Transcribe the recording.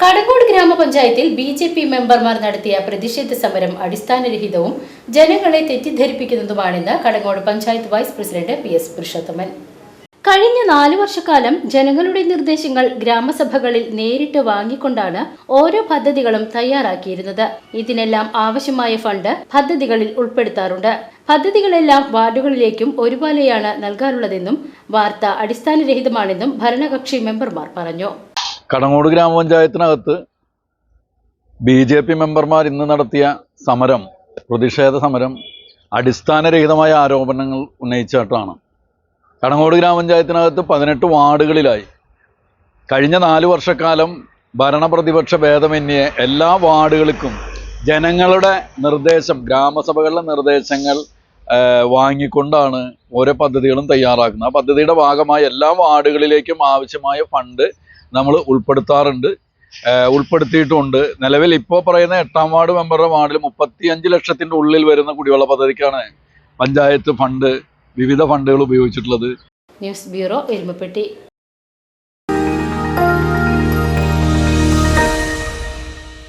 കടങ്ങോട് ഗ്രാമപഞ്ചായത്തിൽ B J P മെമ്പർമാർ നടത്തിയ പ്രതിഷേധ സമരം അടിസ്ഥാനരഹിതവും ജനങ്ങളെ തെറ്റിദ്ധരിപ്പിക്കുന്നതുമാണെന്ന് Kadangode panchayat vice president P S Purushothaman. കഴിഞ്ഞ നാലു വർഷക്കാലം ജനങ്ങളുടെ നിർദ്ദേശങ്ങൾ ഗ്രാമസഭകളിൽ നേരിട്ട് വാങ്ങിക്കൊണ്ടാണ് ഓരോ പദ്ധതികളും തയ്യാറാക്കിയിരുന്നത്. ഇതിനെല്ലാം ആവശ്യമായ ഫണ്ട് പദ്ധതികളിൽ ഉൾപ്പെടുത്താറുണ്ട്. പദ്ധതികളെല്ലാം വാർഡുകളിലേക്കും ഒരുപോലെയാണ് നൽകാറുള്ളതെന്നും വാർത്ത അടിസ്ഥാനരഹിതമാണെന്നും ഭരണകക്ഷി മെമ്പർമാർ പറഞ്ഞു. കടങ്ങോട് ഗ്രാമപഞ്ചായത്തിനകത്ത് ബി ജെ പി മെമ്പർമാർ ഇന്ന് നടത്തിയ സമരം പ്രതിഷേധ സമരം അടിസ്ഥാനരഹിതമായ ആരോപണങ്ങൾ ഉന്നയിച്ചിട്ടാണ് കടങ്ങോട് ഗ്രാമപഞ്ചായത്തിനകത്ത് പതിനെട്ട് വാർഡുകളിലായി. കഴിഞ്ഞ നാല് വർഷക്കാലം ഭരണപ്രതിപക്ഷ ഭേദമന്യേ എല്ലാ വാർഡുകൾക്കും ജനങ്ങളുടെ നിർദ്ദേശം ഗ്രാമസഭകളിലെ നിർദ്ദേശങ്ങൾ വാങ്ങിക്കൊണ്ടാണ് ഓരോ പദ്ധതികളും തയ്യാറാക്കുന്നത്. ആ പദ്ധതിയുടെ ഭാഗമായി എല്ലാ വാർഡുകളിലേക്കും ആവശ്യമായ ഫണ്ട് നമ്മൾ ഉൾപ്പെടുത്താറുണ്ട്. ഉൾപ്പെടുത്തിയിട്ടുണ്ട് നിലവിൽ ഇപ്പോൾ പറയുന്ന എട്ടാം വാർഡ് മെമ്പറുടെ വാർഡിൽ മുപ്പത്തിയഞ്ച് ലക്ഷത്തിന്റെ ഉള്ളിൽ വരുന്ന കുടിവെള്ള പദ്ധതിക്കാണ് പഞ്ചായത്ത് ഫണ്ട് വിവിധ ഫണ്ടുകൾ ഉപയോഗിച്ചിട്ടുള്ളത്. News bureau Erumapetty.